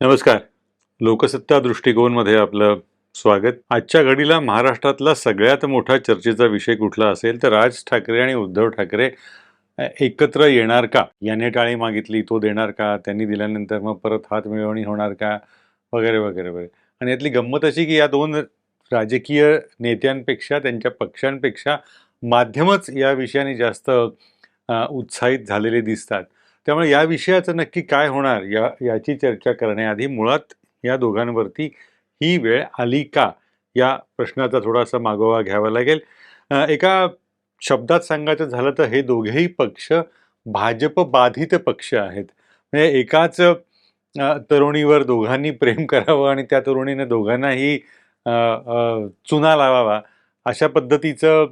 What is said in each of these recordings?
नमस्कार. लोकसत्ता दृष्टिकोनमध्ये आपलं स्वागत. आजच्या घडीला महाराष्ट्रातला सगळ्यात मोठा चर्चेचा विषय कुठला असेल तर राज ठाकरे आणि उद्धव ठाकरे एकत्र येणार का? याने टाळी मागितली तो देणार का? त्यांनी दिल्यानंतर मग परत हात मिळवणी होणार का? वगैरे वगैरे वगैरे. आणि यातली गंमत अशी की या दोन राजकीय नेत्यांपेक्षा त्यांच्या पक्षांपेक्षा माध्यमच या विषयाने जास्त उत्साहित झालेले दिसतात. त्यामुळे या विषयाचं नक्की काय होणार या याची चर्चा करण्याआधी मुळात या दोघांवरती ही वेळ आली का या प्रश्नाचा थोडासा मागोवा घ्यावा लागेल. एका शब्दात सांगायचं झालं तर हे दोघेही पक्ष भाजप बाधित पक्ष आहेत. म्हणजे एकाच तरुणीवर दोघांनी प्रेम करावं आणि त्या तरुणीने दोघांनाही चुना लावावा अशा पद्धतीचं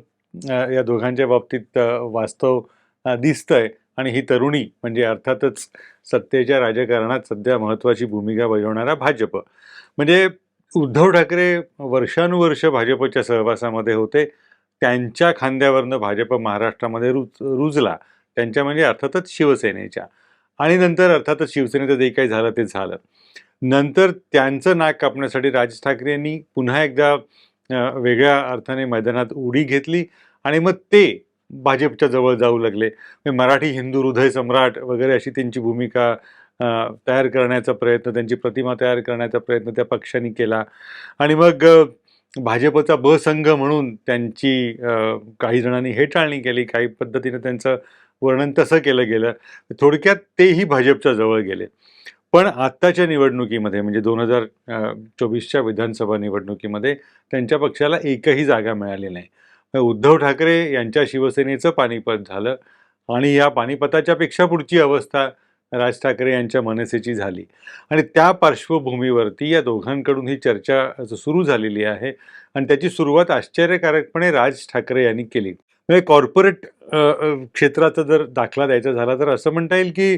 या दोघांच्या बाबतीत वास्तव दिसतंय. आणि ही तरुणी म्हणजे अर्थातच सत्तेच्या राजकारणात सध्या महत्त्वाची भूमिका बजावणारा भाजप. म्हणजे उद्धव ठाकरे वर्षानुवर्ष भाजपच्या सहवासामध्ये होते. त्यांच्या खांद्यावरनं भाजप महाराष्ट्रामध्ये रुज रुजला. त्यांच्या म्हणजे अर्थातच शिवसेनेच्या. आणि नंतर अर्थातच शिवसेनेचं जे काही झालं ते झालं. नंतर त्यांचं नाक कापण्यासाठी राज ठाकरे यांनी पुन्हा एकदा वेगळ्या अर्थाने मैदानात उडी घेतली. आणि मग ते भाजपच्या जवळ जाऊ लागले. म्हणजे मराठी हिंदू हृदय सम्राट वगैरे अशी त्यांची भूमिका तयार करण्याचा प्रयत्न त्यांची प्रतिमा तयार करण्याचा प्रयत्न त्या पक्षाने केला. आणि मग भाजपचा ब संघ म्हणून त्यांची काही जणांनी हेटाळणी केली काही पद्धतीने त्यांचं वर्णन तसं केलं गेलं. थोडक्यात तेही भाजपच्या जवळ गेले. पण आत्ताच्या निवडणुकीमध्ये म्हणजे दोन हजार चोवीसच्या विधानसभा निवडणुकीमध्ये त्यांच्या पक्षाला एकही जागा मिळाली नाही. उद्धव ठाकरे यांच्या शिवसेनेचं पानिपत झालं आणि या पानिपताच्या पेक्षा पुढची अवस्था राज ठाकरे यांच्या मनसेची झाली. आणि त्या पार्श्वभूमीवरती या दोघांकडून ही चर्चा सुरू झालेली आहे आणि त्याची सुरुवात आश्चर्यकारकपणे राज ठाकरे यांनी केली. म्हणजे कॉर्पोरेट क्षेत्राचा जर दाखला द्यायचा झाला तर असं म्हणता येईल की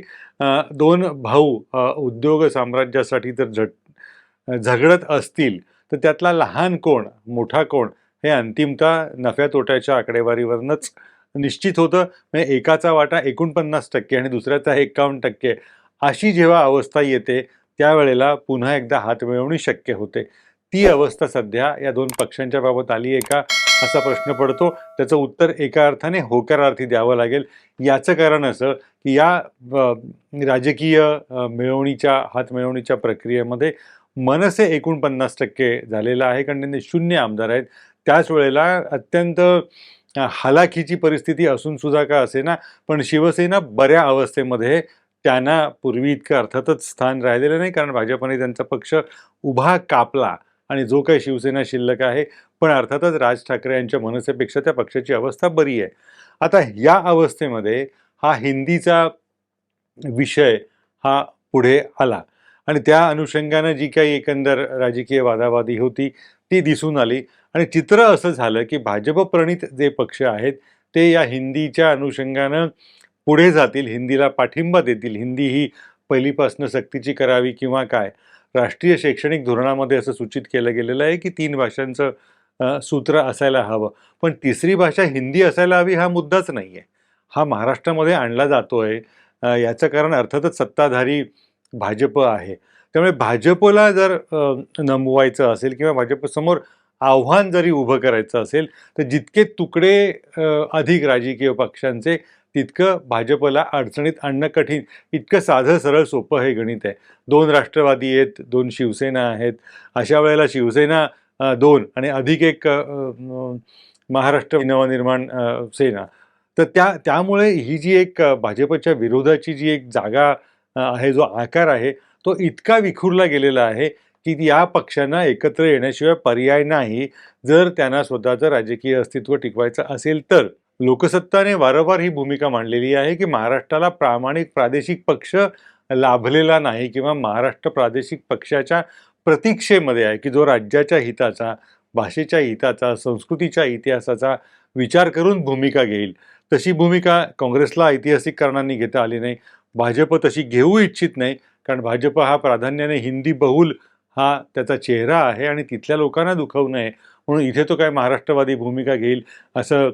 दोन भाऊ उद्योग साम्राज्यासाठी जर झट झगडत असतील तर त्यातला लहान कोण मोठा कोण हे अंतिमतः नफ्या तोट्याच्या आकडेवारीवरूनच निश्चित होतं? म्हणजे एकाचा वाटा एकोणपन्नास टक्के आणि दुसऱ्याचा एकावन्न टक्के. अशी जेव्हा अवस्था येते त्यावेळेला पुन्हा एकदा हात मिळवणी शक्य होते. ती अवस्था सध्या या दोन पक्षांच्या बाबत आली आहे का असा प्रश्न पडतो. त्याचं उत्तर एका अर्थाने होकारार्थी द्यावं लागेल. याचं कारण असं की या राजकीय मिळवणीच्या हात मिळवणीच्या प्रक्रियेमध्ये मनसे एकोणपन्नास टक्के झालेलं आहे. कारण त्यांनी शून्य आमदार आहेत. त्याच वेळेला अत्यंत हालाखीची हलाखीची परिस्थिती असून सुद्धा का असेना पण शिवसेना बऱ्या अवस्थेमध्ये त्यांना पूर्वी इतकं अर्थातच स्थान राहिलेलं नाही कारण भाजपने त्यांचा पक्ष उभा कापला आणि जो काही शिवसेना शिल्लक आहे पण अर्थातच राज ठाकरे यांच्या मनसेपेक्षा त्या पक्षाची अवस्था बरी आहे. आता या अवस्थेमध्ये हा हिंदीचा विषय हा पुढे आला आणि त्या अनुषंगानं जी काही एकंदर राजकीय वादावादी होती ती दिसून आली. आणि चित्र असं झालं की भाजप प्रणित जे पक्ष आहेत ते या हिंदीच्या अनुषंगानं पुढे जातील हिंदीला पाठिंबा देतील. हिंदी ही पहिलीपासनं सक्तीची करावी किंवा काय? राष्ट्रीय शैक्षणिक धोरणामध्ये असं सूचित केलं गेलेलं आहे की तीन भाषांचं सूत्र असायला हवं. पण तिसरी भाषा हिंदी असायला हवी हा मुद्दाच नाही आहे हा महाराष्ट्रामध्ये आणला जातो आहे याचं कारण अर्थातच सत्ताधारी भाजप आहे. त्यामुळे भाजपला जर नमवायचं असेल किंवा भाजपसमोर आव्हान जरी उभं करायचं असेल तर जितके तुकडे अधिक राजकीय पक्षांचे तितकं भाजपला अडचणीत आणणं कठीण. इतकं साधं सरळ सोपं हे गणित आहे. दोन राष्ट्रवादी आहेत दोन शिवसेना आहेत. अशा वेळेला शिवसेना दोन आणि अधिक एक महाराष्ट्र नवनिर्माण सेना. तर त्या त्यामुळे ही जी एक भाजपच्या विरोधाची जी एक जागा आहे जो आकार आहे तो इतका विखुरला गेलेला आहे की या पक्षांना एकत्र येण्याशिवाय पर्याय नाही. जर त्यांना स्वतःचं राजकीय अस्तित्व टिकवायचं असेल तर. लोकसत्ताने वारंवार ही भूमिका मांडलेली आहे की महाराष्ट्राला प्रामाणिक प्रादेशिक पक्ष लाभलेला नाही किंवा महाराष्ट्र प्रादेशिक पक्षाच्या प्रतीक्षेमध्ये आहे की जो राज्याच्या हिताचा भाषेच्या हिताचा संस्कृतीच्या इतिहासाचा विचार करून भूमिका घेईल. तशी भूमिका काँग्रेसला ऐतिहासिक कारणांनी घेता आली नाही. भाजप तशी घेऊ इच्छित नाही. कारण भाजप हा प्राधान्याने हिंदी बहुल हा त्याचा चेहरा आहे आणि तिथल्या लोकांना दुखवू नये. म्हणून इथे तो काय महाराष्ट्रवादी भूमिका घेईल असं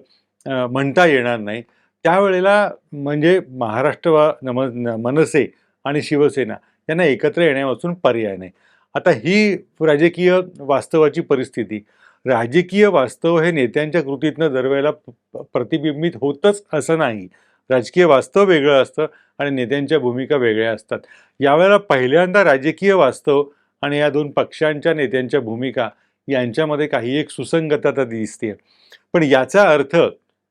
म्हणता येणार नाही. त्यावेळेला म्हणजे महाराष्ट्र वा- नम मनसे आणि शिवसेना यांना एकत्र येण्यापासून पर्याय नाही. आता ही राजकीय वास्तवाची परिस्थिती राजकीय वास्तव हे नेत्यांच्या कृतीतनं दरवेळेला प्रतिबिंबित होतच असं नाही. राजकीय वास्तव वेगळं असतं आणि नेत्यांच्या भूमिका वेगळ्या असतात. यावेळेला पहिल्यांदा राजकीय वास्तव आणि या दोन पक्षांच्या नेत्यांच्या भूमिका यांच्यामध्ये काही एक सुसंगतता दिसते पण याचा अर्थ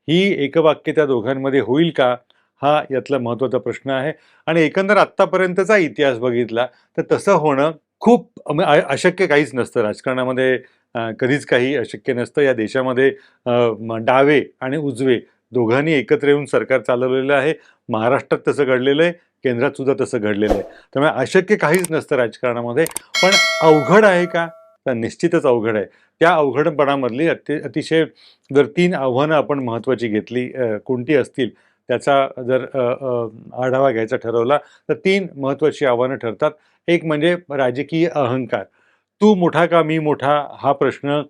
ही एकवाक्य त्या दोघांमध्ये होईल का? हा यातला महत्त्वाचा प्रश्न आहे. आणि एकंदर आत्तापर्यंतचा इतिहास बघितला तर तसं होणं खूप अशक्य काहीच नसतं. राजकारणामध्ये कधीच काही अशक्य नसतं. या देशामध्ये डावे आणि उजवे दोघांनी एकत्र येऊन सरकार चालवलेलं आहे. महाराष्ट्रात तसं घडलेलं आहे. केंद्रात सुद्धा तसं घडलेलं आहे. त्यामुळे अशक्य काहीच नसतं राजकारणामध्ये. पण अवघड आहे का? तर निश्चितच अवघड आहे. त्या अवघडपणामधली अति अतिशय जर तीन आव्हानं आपण महत्त्वाची घेतली कोणती असतील त्याचा जर आढावा घ्यायचा ठरवला तर तीन महत्त्वाची आव्हानं ठरतात. एक म्हणजे राजकीय अहंकार. तू मोठा का मी मोठा? हा प्रश्न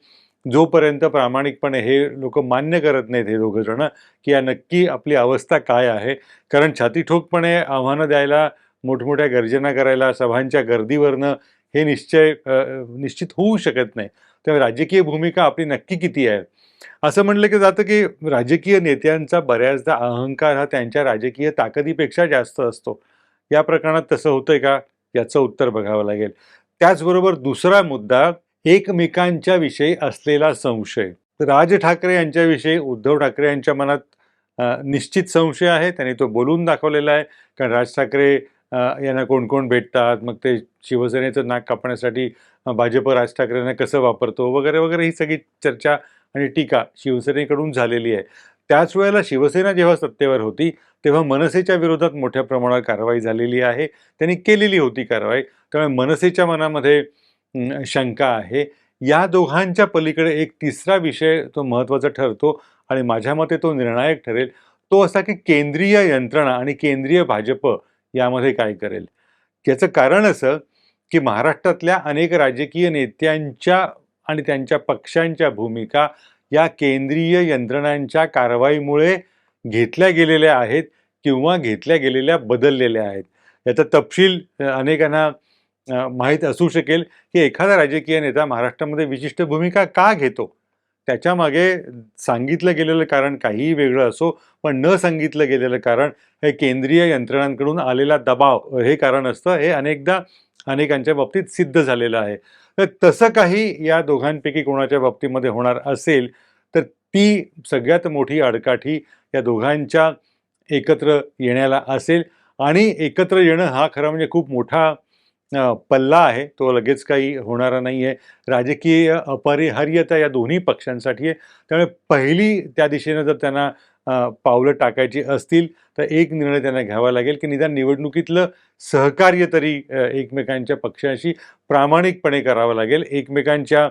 जोपर्यंत प्रामाणिकपणे हे लोक मान्य करत नाहीत हे दोघं जण की या नक्की आपली अवस्था काय आहे. कारण छातीठोकपणे आव्हानं द्यायला मोठमोठ्या गर्जना करायला सभांच्या गर्दीवरनं हे निश्चय निश्चित होऊ शकत नाही. त्यामुळे राजकीय भूमिका आपली नक्की किती आहे? असं म्हणलं की जातं की राजकीय नेत्यांचा बऱ्याचदा अहंकार हा त्यांच्या राजकीय ताकदीपेक्षा जास्त असतो. या प्रकरणात तसं होतंय का? याचं उत्तर बघावं लागेल. त्याचबरोबर दुसरा मुद्दा एकमेकांच्या विषयी असलेला संशय. राज ठाकरे यांच्याविषयी उद्धव ठाकरे यांच्या मनात निश्चित संशय आहे. त्यांनी तो बोलून दाखवलेला आहे. कारण राज ठाकरे यांना कोण कोण भेटतात? मग ते शिवसेनेचं नाक कापण्यासाठी भाजप राज ठाकरेंना कसं वापरतो? वगैरे वगैरे ही सगळी चर्चा आणि टीका शिवसेनेकडून झालेली आहे. त्याच वेळेला शिवसेना जेव्हा सत्तेवर होती तेव्हा मनसेच्या विरोधात मोठ्या प्रमाणावर कारवाई झालेली आहे. त्यांनी केलेली होती कारवाई. त्यामुळे मनसेच्या मनामध्ये शंका आहे. या दोघांच्या पलीकडे एक तिसरा विषय तो महत्त्वाचा ठरतो आणि माझ्या मते तो निर्णायक ठरेल. तो असा की केंद्रीय यंत्रणा आणि केंद्रीय भाजप यामध्ये काय करेल? याचं कारण असं की महाराष्ट्रातल्या अनेक राजकीय नेत्यांच्या आणि त्यांच्या पक्षांच्या भूमिका या केंद्रीय यंत्रणांच्या कारवाईमुळे घेतल्या गेलेल्या आहेत किंवा घेतल्या गेलेल्या बदललेल्या आहेत. याचा तपशील अनेकांना माहीत असू शकेल की एखादा राजकीय नेता महाराष्ट्रामध्ये विशिष्ट भूमिका का घेतो? त्याच्यामागे सांगितलं गेलेलं कारण काहीही वेगळं असो पण न सांगितलं गेलेलं कारण हे केंद्रीय यंत्रणांकडून आलेला दबाव हे कारण असतं हे अनेकदा अनेकांच्या बाबतीत सिद्ध झालेलं आहे. तर तसं काही या दोघांपैकी कोणाच्या बाबतीमध्ये होणार असेल तर ती सगळ्यात मोठी आडकाठी या दोघांच्या एकत्र येण्याला असेल. आणि एकत्र येणं हा खरं म्हणजे खूप मोठा पल्ला आहे. तो लगेच काही होणारा नाही आहे राजकीय अपरिहार्यता या दोन्ही पक्षांसाठी आहे. त्यामुळे पहिली त्या दिशेनं जर त्यांना पावलं टाकायची असतील तर एक निर्णय त्यांना घ्यावा लागेल की निदान निवडणुकीतलं सहकार्य तरी एकमेकांच्या पक्षाशी प्रामाणिकपणे करावं लागेल. एकमेकांच्या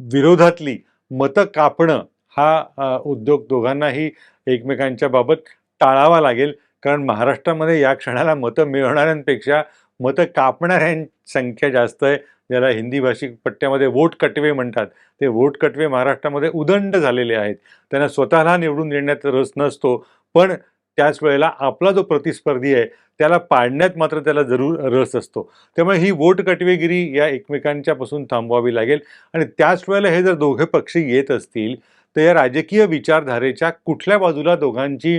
विरोधातली मतं कापणं हा उद्योग दोघांनाही एकमेकांच्या बाबत टाळावा लागेल. कारण महाराष्ट्रामध्ये या क्षणाला मतं मिळवणाऱ्यांपेक्षा मतं कापणाऱ्यां संख्या जास्त आहे. ज्याला हिंदी भाषिक पट्ट्यामध्ये वोट कटवे म्हणतात ते वोट कटवे महाराष्ट्रामध्ये उदंड झालेले आहेत. त्यांना स्वतःला निवडून येण्यात रस नसतो पण त्याच वेळेला आपला जो प्रतिस्पर्धी आहे त्याला पाडण्यात मात्र त्याला जरूर रस असतो. त्यामुळे ही वोट कटवेगिरी या एकमेकांच्यापासून थांबवावी लागेल. आणि त्याच वेळेला हे जर दोघे पक्ष येत असतील तर या राजकीय विचारधारेच्या कुठल्या बाजूला दोघांची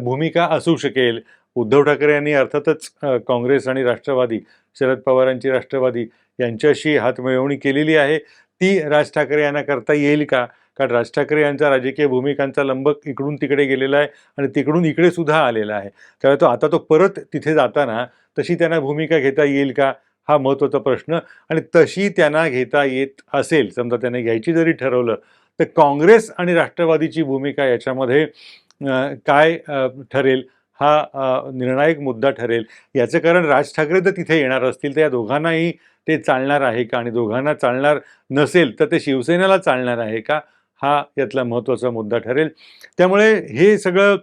भूमिका असू शकेल? उद्धव ठाकरे यांनी अर्थातच काँग्रेस आणि राष्ट्रवादी शरद पवारांची राष्ट्रवादी यांच्याशी हातमिळवणी केलेली आहे. ती राज ठाकरे यांना करता येईल का? कारण राज ठाकरे यांचा राजकीय भूमिकांचा लंबक इकडून तिकडे गेलेला आहे आणि तिकडून इकडे सुद्धा आलेला आहे. त्यामुळे तो आता तो परत तिथे जाताना तशी त्यांना भूमिका घेता येईल का? हा महत्त्वाचा प्रश्न. आणि तशी त्यांना घेता येत असेल समजा त्याने घ्यायची जरी ठरवलं तर काँग्रेस आणि राष्ट्रवादीची भूमिका याच्यामध्ये काय ठरेल? हा निर्णायक मुद्दा ठरेल. याचं कारण राज ठाकरे जर तिथे येणार असतील तर या दोघांनाही ते चालणार आहे का? आणि दोघांना चालणार नसेल तर ते शिवसेनेला चालणार आहे का? हा यातला महत्त्वाचा मुद्दा ठरेल. त्यामुळे हे सगळं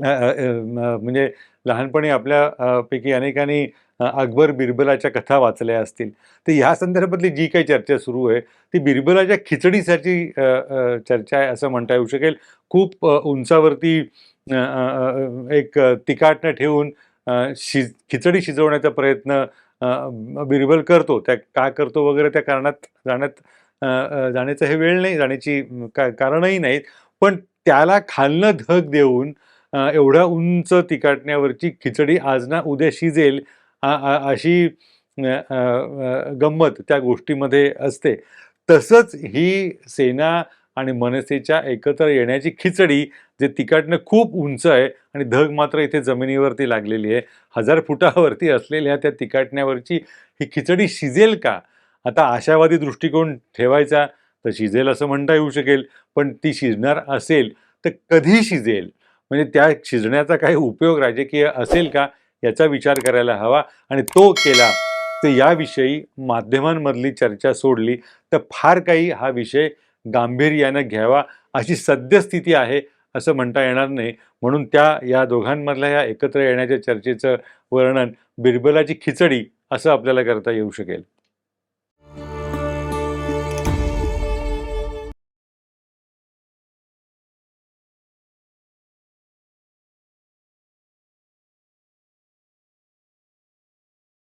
म्हणजे लहानपणी आपल्या पैकी अनेकांनी अकबर बिरबलाच्या कथा वाचल्या असतील. तर ह्या संदर्भातली जी काही चर्चा सुरू आहे ती बिरबलाच्या खिचडीसाठी चर्चा आहे असं म्हणता येऊ शकेल. खूप उंचावरती एक अ, तिकाटनं ठेवून शिज खिचडी शिजवण्याचा प्रयत्न बिरबल करतो. त्या का करतो वगैरे त्या कारणात जाण्यात जाण्याचं हे वेळ नाही जाण्याची का कारणही नाहीत. पण त्याला खालनं धग देऊन एवढ्या उंच तिकाटण्यावरची खिचडी आज ना उद्या शिजेल अशी गंमत त्या गोष्टीमध्ये असते. तसंच ही सेना आणि मनसेच्या एकत्र येण्याची खिचडी जे तिकाटणं खूप उंच आहे आणि धग मात्र इथे जमिनीवरती लागलेली आहे. हजार फुटावरती असलेल्या त्या तिकाटण्यावरची ही खिचडी शिजेल का? आता आशावादी दृष्टिकोन ठेवायचा तर शिजेल असं म्हणता येऊ शकेल पण ती शिजणार असेल तर कधी शिजेल? म्हणजे त्या शिजण्याचा काही उपयोग राजकीय असेल का? याचा विचार करायला हवा आणि तो केला तर याविषयी माध्यमांमधली चर्चा सोडली तर फार काही हा विषय गांभीर्यानं घ्यावा अशी सद्यस्थिती आहे असं म्हणता येणार नाही. म्हणून त्या या दोघांमधल्या या एकत्र येण्याच्या चर्चेचं वर्णन बिरबलाची खिचडी असं आपल्याला करता येऊ शकेल.